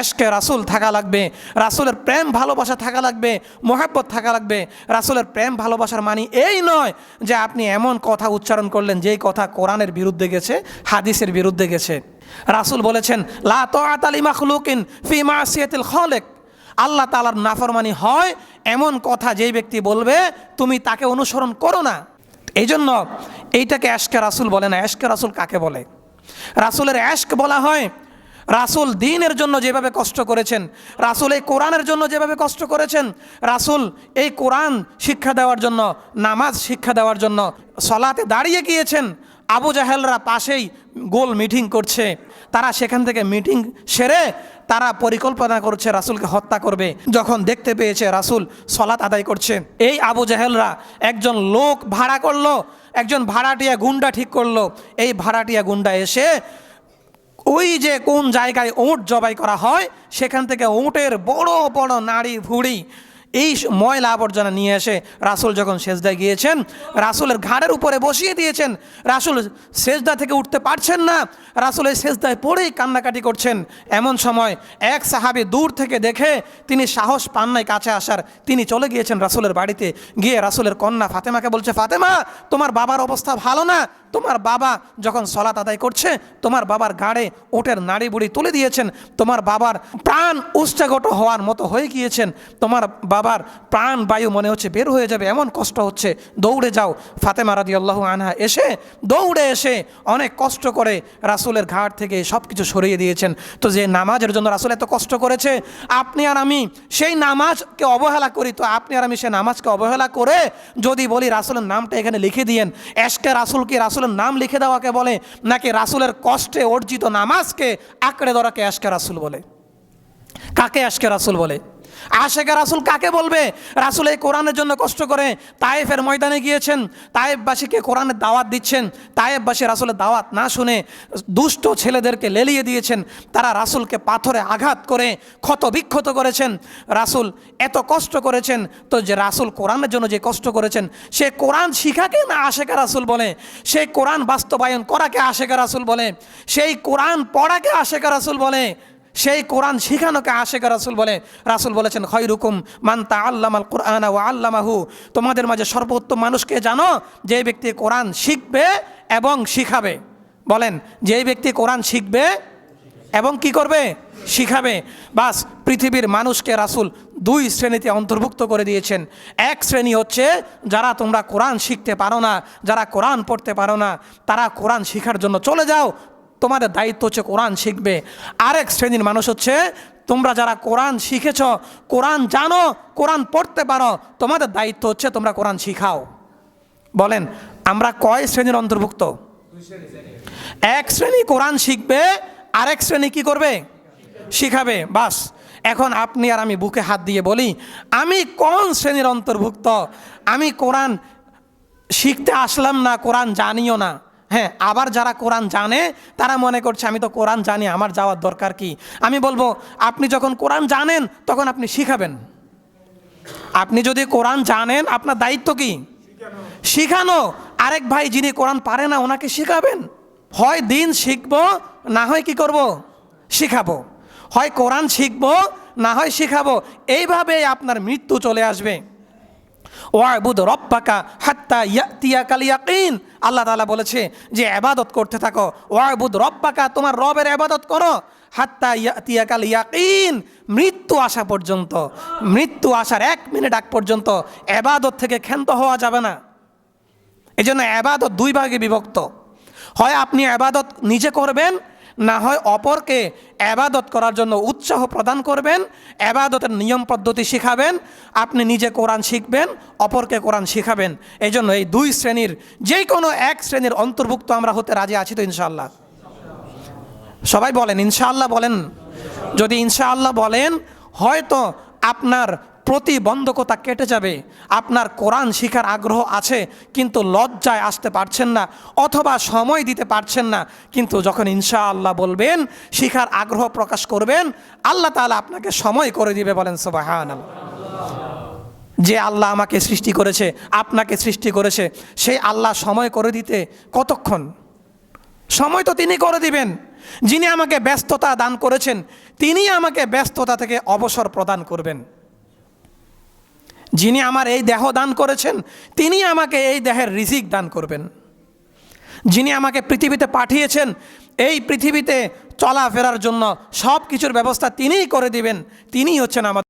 এশকে রাসুল থাকা লাগবে, রাসুলের প্রেম, ভালোবাসা থাকা লাগবে, মোহাব্বত থাকা লাগবে। রাসুলের প্রেম, ভালোবাসার মানি এই নয় যে আপনি এমন কথা উচ্চারণ করলেন যেই কথা কোরআনের বিরুদ্ধে গেছে, হাদিসের বিরুদ্ধে গেছে। রাসুল বলেছেন ফি খলেক। আল্লাহ তালার নাফরমানি হয় এমন কথা যেই ব্যক্তি বলবে, তুমি তাকে অনুসরণ করো না। এই জন্য এইটাকে অ্যাশকে রাসুল বলে না। অ্যাশকে রাসুল কাকে বলে? রাসুলের অ্যাশক বলা হয় রাসুল দিনের জন্য যেভাবে কষ্ট করেছেন, রাসুল এই কোরআনের জন্য যেভাবে কষ্ট করেছেন, রাসুল এই কোরআন শিক্ষা দেওয়ার জন্য, নামাজ শিক্ষা দেওয়ার জন্য সলাতে দাঁড়িয়ে গিয়েছেন। আবু জাহেলরা পাশেই গোল মিটিং করছে। তারা সেখান থেকে মিটিং সেরে তারা পরিকল্পনা করছে রাসুলকে হত্যা করবে। যখন দেখতে পেয়েছে রাসুল সলাত আদায় করছে, এই আবু জাহেলরা একজন লোক ভাড়া করল, একজন ভাড়াটিয়া গুন্ডা ঠিক করল। এই ভাড়াটিয়া গুন্ডা এসে ওই যে কোন জায়গায় ওঁট জবাই করা হয়, সেখান থেকে ওঁটের বড় বড় নাড়ি ভুড়ি এই ময়লা আবর্জনা নিয়ে এসে রাসুল যখন সেজদায় গিয়েছেন, রাসুলের ঘাড়ের উপরে বসিয়ে দিয়েছেন, রাসুল সেজদা থেকে উঠতে পারছেন না, রাসুল এই সেজদায় পড়েই কান্নাকাটি করছেন। এমন সময় এক সাহাবি দূর থেকে দেখে তিনি সাহস পান নাই কাছে আসার। তিনি চলে গিয়েছেন রাসুলের বাড়িতে, গিয়ে রাসুলের কন্যা ফাতেমাকে বলছে, ফাতেমা, তোমার বাবার অবস্থা ভালো না? তোমার বাবা যখন সলাত আদায় করছে, তোমার বাবার গাড়ে ওটের নাড়ি বুড়ি তুলে দিয়েছেন। তোমার বাবার প্রাণ উচ্চাগত হওয়ার মতো হয়ে গিয়েছেন। তোমার বাবার প্রাণ, বায়ু, মনে হচ্ছে বের হয়ে যাবে, এমন কষ্ট হচ্ছে। দৌড়ে যাও, ফাতেমা রাদি আল্লাহ আনহা এসে দৌড়ে এসে অনেক কষ্ট করে রাসুলের ঘাট থেকে সব কিছু সরিয়ে দিয়েছেন। তো যে নামাজের জন্য রাসুল এত কষ্ট করেছে, আপনি আর আমি সেই নামাজকে অবহেলা করি, তো আপনি আর আমি সেই নামাজকে অবহেলা করে যদি বলি রাসুলের নামটা এখানে লিখে দিয়েন। এসকে রাসুল কি রাসুলের নাম লিখে দেওয়াকে বলে, নাকি রাসুলের কষ্টে অর্জিত নামাজকে আঁকড়ে ধরাকে এসকে রাসুল বলে? কাকে আশকে রাসুল বলে? আশেকে রাসুল কাকে বলবে? রাসুল এই কোরআনের জন্য কষ্ট করে তায়েফের ময়দানে গিয়েছেন তায়েববাসীকে কোরআনের দাওয়াত দিচ্ছেন তায়েববাসী রাসুলের দাওয়াত না শুনে দুষ্ট ছেলেদেরকে লেলিয়ে দিয়েছেন, তারা রাসুলকে পাথরে আঘাত করে ক্ষত বিক্ষত করেছেন। রাসুল এত কষ্ট করেছেন তো যে রাসুল কোরআনের জন্য যে কষ্ট করেছেন, সে কোরআন শিখাকে না আশেকা রাসুল বলে? সেই কোরআন বাস্তবায়ন করাকে আশেকা রাসুল বলে? সেই কোরআন পড়াকে আশেকা রাসুল বলে? সেই কোরআন শিখানোকে আশেকা রাসুল বলে, রাসুল বলেছেন খৈরুকুম মান্তা আল্লামাল কোরআন ও আল্লামাহু। তোমাদের মাঝে সর্বোত্তম মানুষকে জানো, যে ব্যক্তি কোরআন শিখবে এবং শিখাবে। বলেন, যে ব্যক্তি কোরআন শিখবে এবং কি করবে? শিখাবে। বাস, পৃথিবীর মানুষকে রাসুল দুই শ্রেণীতে অন্তর্ভুক্ত করে দিয়েছেন। এক শ্রেণি হচ্ছে যারা তোমরা কোরআন শিখতে পারো না, যারা কোরআন পড়তে পারো না, তারা কোরআন শিখার জন্য চলে যাও তোমাদের দায়িত্ব হচ্ছে কোরআন শিখবে। আরেক শ্রেণির মানুষ হচ্ছে, তোমরা যারা কোরআন শিখেছ, কোরআন জানো, কোরআন পড়তে পারো, তোমাদের দায়িত্ব হচ্ছে তোমরা কোরআন শিখাও। বলেন, আমরা কয় শ্রেণির অন্তর্ভুক্ত? এক শ্রেণি কোরআন শিখবে, আরেক শ্রেণি কি করবে? শিখাবে, বাস। এখন আপনি আর আমি বুকে হাত দিয়ে বলি, আমি কোন শ্রেণির অন্তর্ভুক্ত? আমি কোরআন শিখতে আসলাম না, কোরআন জানিও না। হ্যাঁ আবার যারা কোরআন জানে, তারা মনে করছে, আমি তো কোরআন জানি, আমার যাওয়ার দরকার কি? আমি বলব, আপনি যখন কোরআন জানেন, তখন আপনি শিখাবেন। আপনি যদি কোরআন জানেন, আপনার দায়িত্ব কি? শিখানো। আরেক ভাই যিনি কোরআন পারে না, ওনাকে শিখাবেন। হয় দিন শিখব, না হয় কি করব? শিখাবো। হয় কোরআন শিখব, না হয় শিখাবো। এইভাবে আপনার মৃত্যু চলে আসবে। ওয়াবুদ রব্বাকা হাত্তা ইয়াতিয়া কালিয়াকিন আল্লাহ তাআলা বলেছে যে আবাদত করতে থাকো। ওয়াবুদ রব্বাকা, তোমার রবের আবাদত করো। হাত্তা ইয়াতিয়া কালিয়াকিন মৃত্যু আসা পর্যন্ত। মৃত্যু আসার এক মিনিট আগ পর্যন্ত আবাদত থেকে ক্ষান্ত হওয়া যাবে না। এই জন্য আবাদত দুই ভাগে বিভক্ত। হয় আপনি আবাদত নিজে করবেন না হয় অপরকে আবাদত করার জন্য উৎসাহ প্রদান করবেন, আবাদতের নিয়ম পদ্ধতি শিখাবেন, আপনি নিজে কোরআন শিখবেন, অপরকে কোরআন শিখাবেন। এই জন্য এই দুই শ্রেণির যে কোনো এক শ্রেণির অন্তর্ভুক্ত আমরা হতে রাজি আছি তো ইনশাআল্লাহ। সবাই বলেন, ইনশাআল্লাহ বলেন। যদি ইনশাআল্লাহ বলেন, হয়তো আপনার প্রতিবন্ধকতা কেটে যাবে। আপনার কোরআন শিখার আগ্রহ আছে, কিন্তু লজ্জায় আসতে পারছেন না অথবা সময় দিতে পারছেন না। কিন্তু যখন ইনশাআল্লাহ বলবেন, শিখার আগ্রহ প্রকাশ করবেন, আল্লাহ তাআলা আপনাকে সময় করে দিবে বলেন সোবাহান যে আল্লাহ আমাকে সৃষ্টি করেছে, আপনাকে সৃষ্টি করেছে সেই আল্লাহ সময় করে দিতে কতক্ষণ? সময় তো তিনি করে দিবেন। যিনি আমাকে ব্যস্ততা দান করেছেন তিনি আমাকে ব্যস্ততা থেকে অবসর প্রদান করবেন। যিনি আমার এই দেহ দান করেছেন, তিনি আমাকে এই দেহের রিজিক দান করবেন। যিনি আমাকে পৃথিবীতে পাঠিয়েছেন, এই পৃথিবীতে চলাফেরার জন্য সব কিছুর ব্যবস্থা তিনিই করে দিবেন, তিনিই হচ্ছেন আমাদের